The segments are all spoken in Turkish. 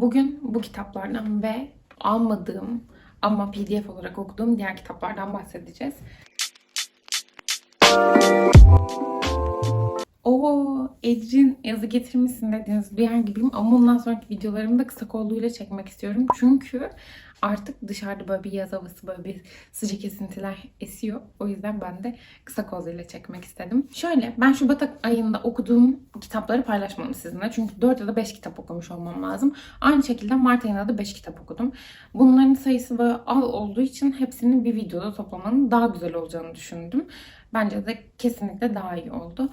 Bugün bu kitaplardan ve almadığım ama PDF olarak okuduğum diğer kitaplardan bahsedeceğiz. O Ecrin yazı getirmişsin dediğiniz bir yer gibiyim ama bundan sonraki videolarımı da kısa kolluyla çekmek istiyorum. Çünkü artık dışarıda böyle bir yaz havası, böyle bir sıcak esintiler esiyor. O yüzden ben de kısa kolluyla çekmek istedim. Şöyle, ben Şubat ayında okuduğum kitapları paylaşmadım sizinle. Çünkü 4 ya da 5 kitap okumuş olmam lazım. Aynı şekilde Mart ayında da 5 kitap okudum. Bunların sayısı böyle az olduğu için hepsini bir videoda toplamanın daha güzel olacağını düşündüm. Bence de kesinlikle daha iyi oldu.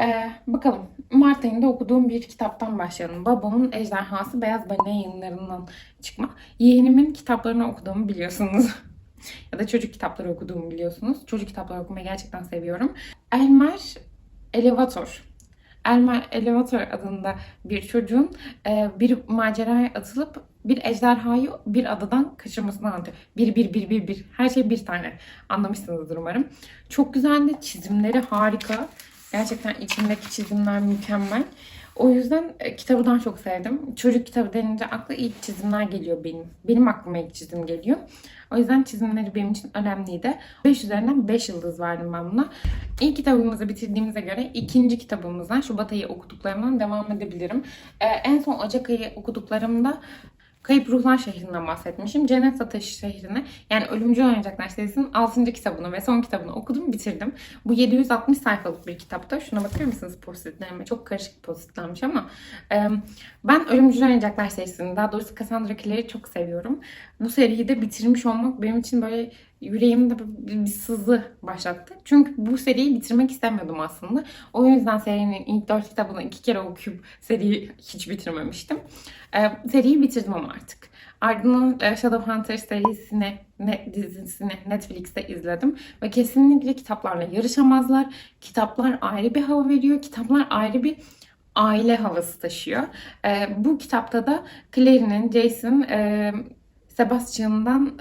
Ee, bakalım. Mart ayında okuduğum bir kitaptan başlayalım. Babamın Ejderhası Beyaz Balina yayınlarından çıkma. Yeğenimin kitaplarını okuduğumu biliyorsunuz. ya da çocuk kitapları okuduğumu biliyorsunuz. Çocuk kitapları okumayı gerçekten seviyorum. Elmer Elevator. Elmer Elevator adında bir çocuğun e, bir maceraya atılıp bir ejderhayı bir adadan kaçırmasını anlatıyor. Bir, bir, bir, bir, bir. Her şey bir tane. Anlamışsınızdır umarım. Çok güzeldi. Çizimleri harika. Gerçekten içindeki çizimler mükemmel. O yüzden e, kitabı daha çok sevdim. Çocuk kitabı denince akla ilk çizimler geliyor benim. Benim aklıma ilk çizim geliyor. O yüzden çizimleri benim için önemliydi. 5 üzerinden 5 yıldız verdim ben buna. İlk kitabımızı bitirdiğimize göre ikinci kitabımızdan Şubat ayı okuduklarımdan devam edebilirim. Ee, en son Ocak ayı okuduklarımda Kayıp Ruhlar şehrinden bahsetmişim. Cennet Ateşi şehrini yani Ölümcül Oyuncaklar serisinin 6. kitabını ve son kitabını okudum, bitirdim. Bu 760 sayfalık bir kitapta. Şuna bakar mısınız postitlerime? Çok karışık postitlenmiş ama e, ben Ölümcül Oyuncaklar serisini, daha doğrusu Cassandra Clare'i çok seviyorum. Bu seriyi de bitirmiş olmak benim için böyle yüreğimde bir, sızı başlattı. Çünkü bu seriyi bitirmek istemiyordum aslında. O yüzden serinin ilk dört kitabını iki kere okuyup seriyi hiç bitirmemiştim. Ee, seriyi bitirdim ama artık. Ardından e, Shadowhunter serisini, ne, dizisini Netflix'te izledim. Ve kesinlikle kitaplarla yarışamazlar. Kitaplar ayrı bir hava veriyor. Kitaplar ayrı bir aile havası taşıyor. Ee, bu kitapta da Claire'nin, Jason, e, Sebastian'dan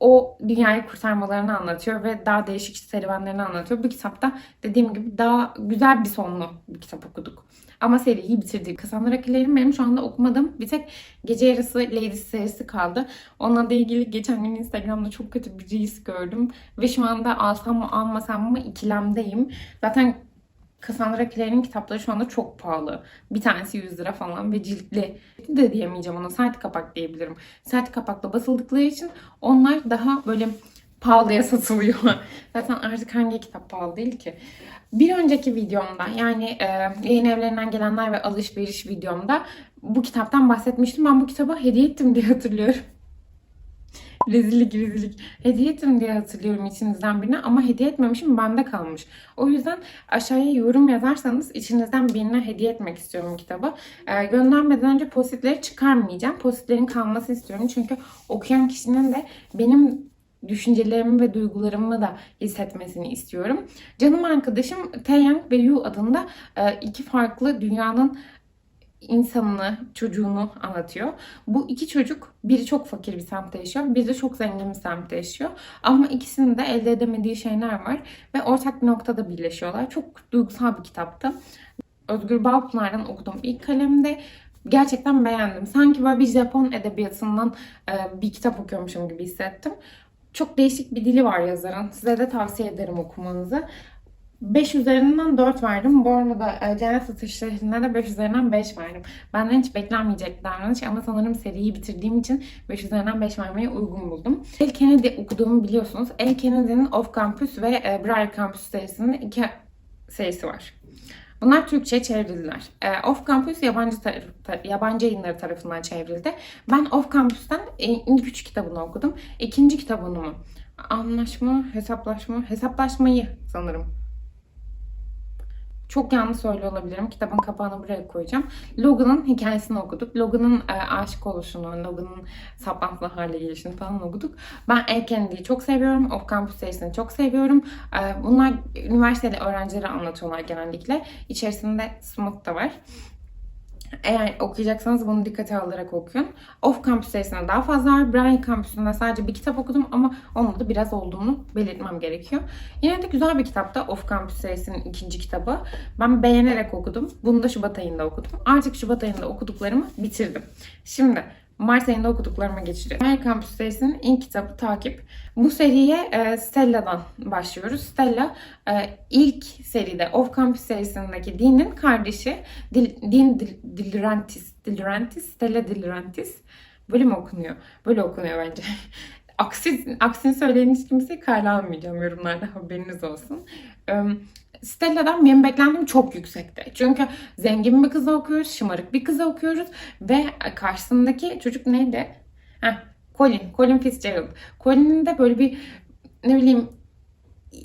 o dünyayı kurtarmalarını anlatıyor ve daha değişik serüvenlerini anlatıyor. Bu kitapta dediğim gibi daha güzel bir sonlu bir kitap okuduk. Ama seriyi bitirdik. Cassandra Clare'in benim şu anda okumadığım bir tek Gece Yarısı Ladies serisi kaldı. Onunla da ilgili geçen gün Instagram'da çok kötü bir reels gördüm. Ve şu anda alsam mı almasam mı ikilemdeyim. Zaten Cassandra Clare'in kitapları şu anda çok pahalı. Bir tanesi 100 lira falan ve ciltli de diyemeyeceğim ona. Sert kapak diyebilirim. Sert kapakla basıldıkları için onlar daha böyle pahalıya satılıyor. Zaten artık hangi kitap pahalı değil ki? Bir önceki videomda yani e, yayın evlerinden gelenler ve alışveriş videomda bu kitaptan bahsetmiştim. Ben bu kitabı hediye ettim diye hatırlıyorum. Rezillik rezillik. Hediye ettim diye hatırlıyorum içinizden birine ama hediye etmemişim bende kalmış. O yüzden aşağıya yorum yazarsanız içinizden birine hediye etmek istiyorum kitabı. Ee, göndermeden önce postitleri çıkarmayacağım. Postitlerin kalması istiyorum. Çünkü okuyan kişinin de benim düşüncelerimi ve duygularımı da hissetmesini istiyorum. Canım arkadaşım Taeyang ve Yu adında e, iki farklı dünyanın insanını, çocuğunu anlatıyor. Bu iki çocuk biri çok fakir bir semtte yaşıyor, biri de çok zengin bir semtte yaşıyor. Ama ikisinin de elde edemediği şeyler var ve ortak bir noktada birleşiyorlar. Çok duygusal bir kitaptı. Özgür Balpınar'dan okuduğum ilk kalemde gerçekten beğendim. Sanki böyle bir Japon edebiyatından e, bir kitap okuyormuşum gibi hissettim. Çok değişik bir dili var yazarın. Size de tavsiye ederim okumanızı. 5 üzerinden 4 verdim. Bu arada e, Cennet Satışları'nda da 5 üzerinden 5 verdim. Benden hiç beklenmeyecek davranış ama sanırım seriyi bitirdiğim için 5 üzerinden 5 vermeyi uygun buldum. El Kennedy okuduğumu biliyorsunuz. El Kennedy'nin Off Campus ve e, Briar Campus serisinin iki serisi var. Bunlar Türkçe çevrildiler. E, Off Campus yabancı taraf, yabancı yayınları tarafından çevrildi. Ben Off Campus'tan ilk üç kitabını okudum. İkinci kitabını mı? Anlaşma, hesaplaşma, hesaplaşmayı sanırım çok yanlış söylüyor olabilirim. Kitabın kapağını buraya koyacağım. Logan'ın hikayesini okuduk. Logan'ın e, aşık oluşunu, Logan'ın saplantılı hale gelişini falan okuduk. Ben El Kennedy'yi çok seviyorum. Off Campus serisini çok seviyorum. E, bunlar üniversitede öğrencileri anlatıyorlar genellikle. İçerisinde Smooth da var. Eğer okuyacaksanız bunu dikkate alarak okuyun. Off Campus serisinde daha fazla var. Brian Campus'unda sadece bir kitap okudum ama onun da biraz olduğunu belirtmem gerekiyor. Yine de güzel bir kitaptı Off Campus serisinin ikinci kitabı. Ben beğenerek okudum. Bunu da Şubat ayında okudum. Artık Şubat ayında okuduklarımı bitirdim. Şimdi Mart ayında okuduklarıma geçeceğim. Brian Campus serisinin ilk kitabı Takip. Bu seriye e, Stella'dan başlıyoruz. Stella e, ilk seride Off Campus serisindeki Dean'in kardeşi Dil, Dean Dil, Dilirantis. Dilirantis? Stella Dilirantis. Böyle mi okunuyor? Böyle okunuyor bence. Aksi, aksini söyleyen hiç kimseyi kale almayacağım yorumlarda haberiniz olsun. Stella'dan benim beklentim çok yüksekti. Çünkü zengin bir kızı okuyoruz, şımarık bir kızı okuyoruz ve karşısındaki çocuk neydi? Heh, Colin, Colin Fitzgerald. Colin'in de böyle bir ne bileyim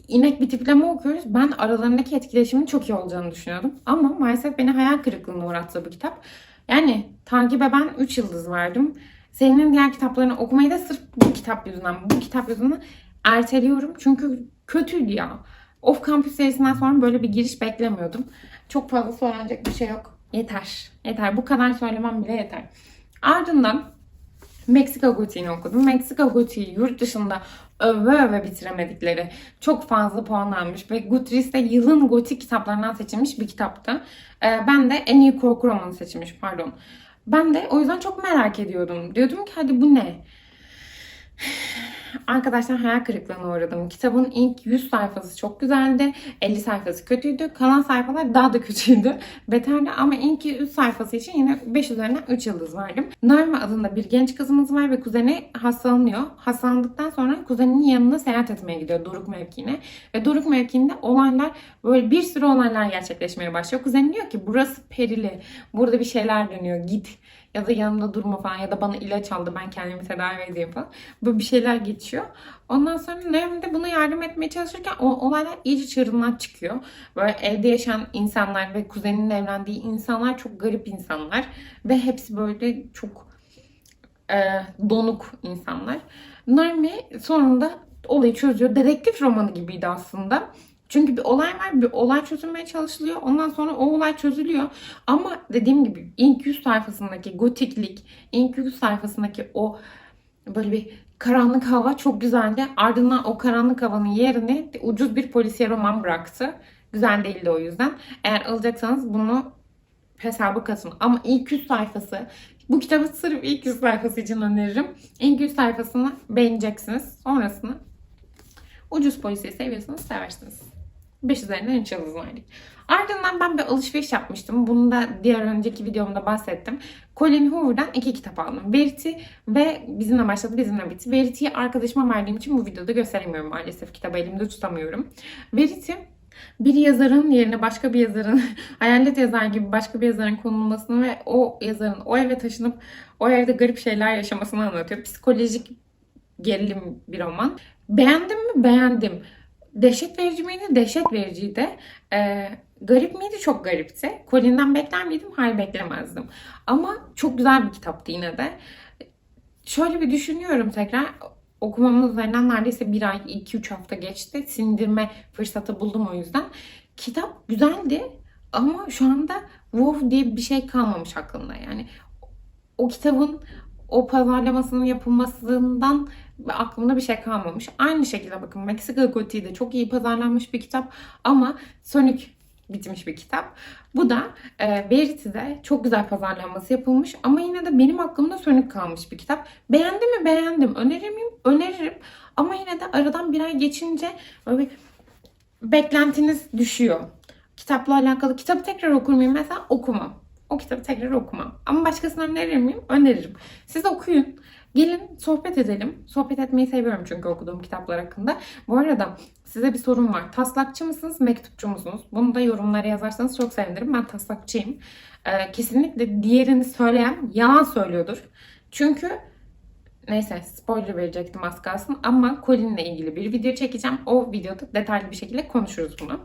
inek bir tipleme okuyoruz. Ben aralarındaki etkileşimin çok iyi olacağını düşünüyordum. Ama maalesef beni hayal kırıklığına uğrattı bu kitap. Yani takibe ben 3 yıldız verdim. Senin diğer kitaplarını okumayı da sırf bu kitap yüzünden, bu kitap yüzünden erteliyorum. Çünkü kötüydü ya. Off Campus serisinden sonra böyle bir giriş beklemiyordum. Çok fazla söylenecek bir şey yok. Yeter. Yeter. Bu kadar söylemem bile yeter. Ardından Meksika Goti'ni okudum. Meksika Goti'yi yurt dışında öve öve bitiremedikleri çok fazla puan almış ve Goodreads'te yılın gotik kitaplarından seçilmiş bir kitaptı. Ee, ben de en iyi korku romanı seçilmiş pardon. Ben de o yüzden çok merak ediyordum. Diyordum ki hadi bu ne? Arkadaşlar hayal kırıklığına uğradım. Kitabın ilk 100 sayfası çok güzeldi. 50 sayfası kötüydü. Kalan sayfalar daha da kötüydü. Beterdi ama ilk 100 sayfası için yine 5 üzerinden 3 yıldız verdim. Naima adında bir genç kızımız var ve kuzeni hastalanıyor. Hastalandıktan sonra kuzeninin yanına seyahat etmeye gidiyor Doruk mevkiine. Ve Doruk mevkiinde olaylar böyle bir sürü olaylar gerçekleşmeye başlıyor. Kuzeni diyor ki burası perili. Burada bir şeyler dönüyor. Git ya da yanımda durma falan ya da bana ilaç aldı ben kendimi tedavi edeyim falan. Böyle bir şeyler geçiyor. Ondan sonra Naomi de buna yardım etmeye çalışırken o olaylar iyice çığırından çıkıyor. Böyle evde yaşayan insanlar ve kuzeninin evlendiği insanlar çok garip insanlar. Ve hepsi böyle çok e, donuk insanlar. Naomi sonunda olayı çözüyor. Dedektif romanı gibiydi aslında. Çünkü bir olay var, bir olay çözülmeye çalışılıyor. Ondan sonra o olay çözülüyor. Ama dediğim gibi ilk 100 sayfasındaki gotiklik, ilk 100 sayfasındaki o böyle bir karanlık hava çok güzeldi. Ardından o karanlık havanın yerini ucuz bir polisiye roman bıraktı. Güzel değildi o yüzden. Eğer alacaksanız bunu hesabı katın. Ama ilk 100 sayfası bu kitabı sırf ilk 100 sayfası için öneririm. İlk 100 sayfasını beğeneceksiniz. Sonrasını ucuz polisiye seviyorsanız seversiniz. 5 üzerinden 3 yıldız verdik. Ardından ben bir alışveriş yapmıştım. Bunu da diğer önceki videomda bahsettim. Colin Hoover'dan iki kitap aldım. Verity ve Bizimle Başladı Bizimle Bitti. Verity'yi arkadaşıma verdiğim için bu videoda gösteremiyorum maalesef. Kitabı elimde tutamıyorum. Verity bir yazarın yerine başka bir yazarın, hayalet yazar gibi başka bir yazarın konulmasını ve o yazarın o eve taşınıp o evde garip şeyler yaşamasını anlatıyor. Psikolojik gerilim bir roman. Beğendim mi? Beğendim. Dehşet verici miydi? Dehşet vericiydi. Ee, garip miydi? Çok garipti. Colin'den bekler miydim? Hayır beklemezdim. Ama çok güzel bir kitaptı yine de. Şöyle bir düşünüyorum tekrar. Okumamın üzerinden neredeyse bir ay, iki üç hafta geçti. Sindirme fırsatı buldum o yüzden. Kitap güzeldi ama şu anda wow diye bir şey kalmamış aklımda. Yani o kitabın o pazarlamasının yapılmasından aklımda bir şey kalmamış. Aynı şekilde bakın Meksika Goti'yi de çok iyi pazarlanmış bir kitap ama Sonic bitmiş bir kitap. Bu da e, Verity'de çok güzel pazarlanması yapılmış ama yine de benim aklımda sönük kalmış bir kitap. Beğendim mi? Beğendim. Önerir miyim? Öneririm. Ama yine de aradan bir ay geçince böyle beklentiniz düşüyor. Kitapla alakalı kitabı tekrar okur muyum? Mesela okumam. O kitabı tekrar okumam. Ama başkasına önerir miyim? Öneririm. Siz okuyun. Gelin sohbet edelim. Sohbet etmeyi seviyorum çünkü okuduğum kitaplar hakkında. Bu arada size bir sorum var. Taslakçı mısınız, mektupçu musunuz? Bunu da yorumlara yazarsanız çok sevinirim. Ben taslakçıyım. Ee, kesinlikle diğerini söyleyen yalan söylüyordur. Çünkü neyse spoiler verecektim az kalsın ama Colin'le ilgili bir video çekeceğim. O videoda detaylı bir şekilde konuşuruz bunu.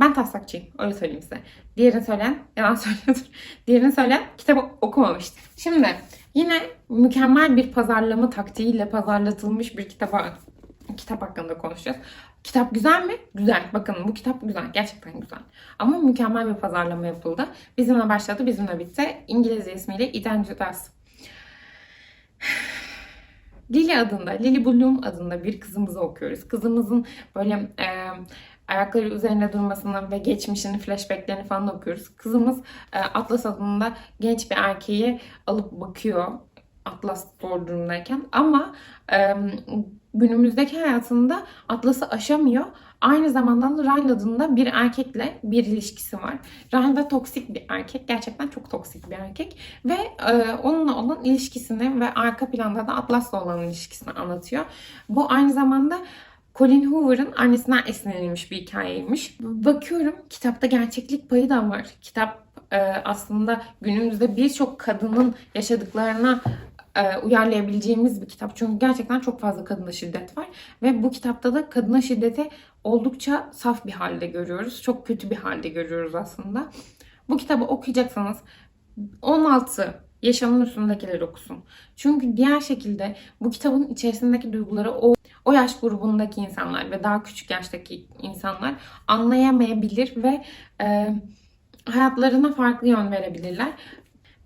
Ben taslakçıyım. Öyle söyleyeyim size. Diğerini söyleyen yalan söylüyordur. Diğerini söyleyen kitabı okumamıştır. Şimdi yine mükemmel bir pazarlama taktiğiyle pazarlatılmış bir kitaba kitap hakkında konuşacağız. Kitap güzel mi? Güzel. Bakın bu kitap güzel. Gerçekten güzel. Ama mükemmel bir pazarlama yapıldı. Bizimle başladı, bizimle bitti. İngilizce ismiyle Eden Judas. Lily adında, Lily Bloom adında bir kızımızı okuyoruz. Kızımızın böyle e, ayakları üzerinde durmasını ve geçmişini, flashbacklerini falan okuyoruz. Kızımız e, Atlas adında genç bir erkeği alıp bakıyor. Atlas zor durumdayken ama e, günümüzdeki hayatında Atlas'ı aşamıyor. Aynı zamanda da Ryan adında bir erkekle bir ilişkisi var. Ryan da toksik bir erkek. Gerçekten çok toksik bir erkek. Ve e, onunla olan ilişkisini ve arka planda da Atlas'la olan ilişkisini anlatıyor. Bu aynı zamanda Colin Hoover'ın annesinden esinlenilmiş bir hikayeymiş. Bakıyorum kitapta gerçeklik payı da var. Kitap e, aslında günümüzde birçok kadının yaşadıklarına e, uyarlayabileceğimiz bir kitap. Çünkü gerçekten çok fazla kadına şiddet var. Ve bu kitapta da kadına şiddeti oldukça saf bir halde görüyoruz. Çok kötü bir halde görüyoruz aslında. Bu kitabı okuyacaksanız 16 yaşamın üstündekileri okusun. Çünkü diğer şekilde bu kitabın içerisindeki duyguları o o yaş grubundaki insanlar ve daha küçük yaştaki insanlar anlayamayabilir ve e, hayatlarına farklı yön verebilirler.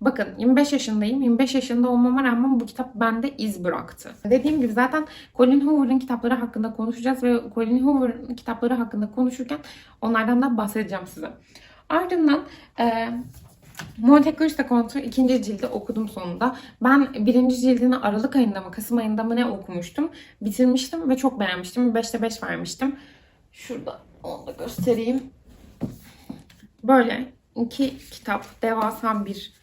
Bakın 25 yaşındayım. 25 yaşında olmama rağmen bu kitap bende iz bıraktı. Dediğim gibi zaten Colin Hoover'ın kitapları hakkında konuşacağız ve Colin Hoover'ın kitapları hakkında konuşurken onlardan da bahsedeceğim size. Ardından e, Monte Cristo Kontu ikinci cildi okudum sonunda. Ben birinci cildini Aralık ayında mı Kasım ayında mı ne okumuştum. Bitirmiştim ve çok beğenmiştim. 5'te 5 vermiştim. Şurada onu da göstereyim. Böyle iki kitap devasa bir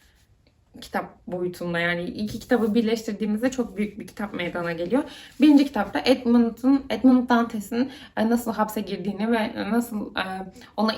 kitap boyutunda yani iki kitabı birleştirdiğimizde çok büyük bir kitap meydana geliyor. Birinci kitapta Edmund'un Edmund Dantes'in e, nasıl hapse girdiğini ve nasıl e, ona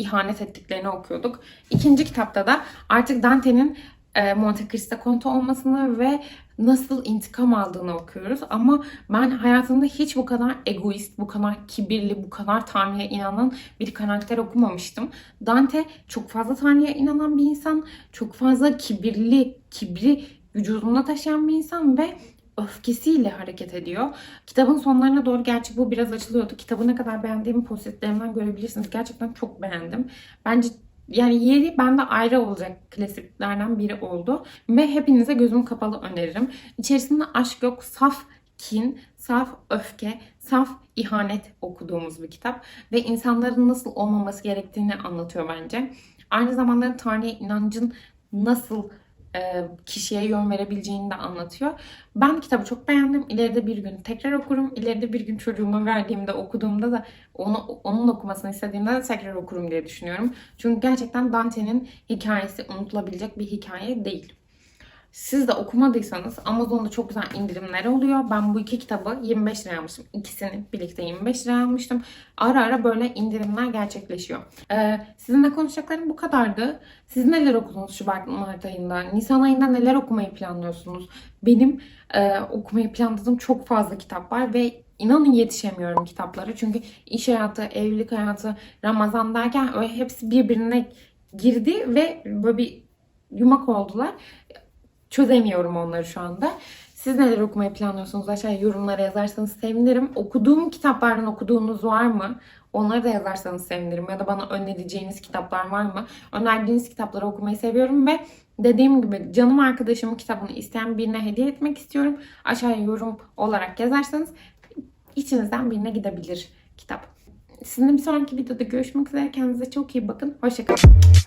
ihanet ettiklerini okuyorduk. İkinci kitapta da artık Dante'nin e, Monte Cristo Conte olmasını ve nasıl intikam aldığını okuyoruz. Ama ben hayatımda hiç bu kadar egoist, bu kadar kibirli, bu kadar Tanrı'ya inanan bir karakter okumamıştım. Dante çok fazla Tanrı'ya inanan bir insan, çok fazla kibirli, kibri vücudunda taşıyan bir insan ve öfkesiyle hareket ediyor. Kitabın sonlarına doğru gerçi bu biraz açılıyordu. Kitabı ne kadar beğendiğimi postitlerimden görebilirsiniz. Gerçekten çok beğendim. Bence yani yeri bende ayrı olacak klasiklerden biri oldu. Ve hepinize gözüm kapalı öneririm. İçerisinde aşk yok, saf kin, saf öfke, saf ihanet okuduğumuz bir kitap. Ve insanların nasıl olmaması gerektiğini anlatıyor bence. Aynı zamanda Tanrı'ya inancın nasıl kişiye yön verebileceğini de anlatıyor. Ben kitabı çok beğendim. İleride bir gün tekrar okurum. İleride bir gün çocuğuma verdiğimde okuduğumda da onu onun okumasını istediğimde de tekrar okurum diye düşünüyorum. Çünkü gerçekten Dante'nin hikayesi unutulabilecek bir hikaye değil. Siz de okumadıysanız Amazon'da çok güzel indirimler oluyor. Ben bu iki kitabı 25 liraya almıştım. İkisini birlikte 25 liraya almıştım. Ara ara böyle indirimler gerçekleşiyor. Ee, sizinle konuşacaklarım bu kadardı. Siz neler okudunuz Şubat Mart ayında? Nisan ayında neler okumayı planlıyorsunuz? Benim e, okumayı planladığım çok fazla kitap var ve inanın yetişemiyorum kitaplara. Çünkü iş hayatı, evlilik hayatı, Ramazan derken öyle hepsi birbirine girdi ve böyle bir yumak oldular çözemiyorum onları şu anda. Siz neler okumayı planlıyorsunuz? Aşağıya yorumlara yazarsanız sevinirim. Okuduğum kitaplardan okuduğunuz var mı? Onları da yazarsanız sevinirim. Ya da bana önereceğiniz kitaplar var mı? Önerdiğiniz kitapları okumayı seviyorum ve dediğim gibi canım arkadaşımın kitabını isteyen birine hediye etmek istiyorum. Aşağıya yorum olarak yazarsanız içinizden birine gidebilir kitap. Sizinle bir sonraki videoda görüşmek üzere. Kendinize çok iyi bakın. Hoşçakalın.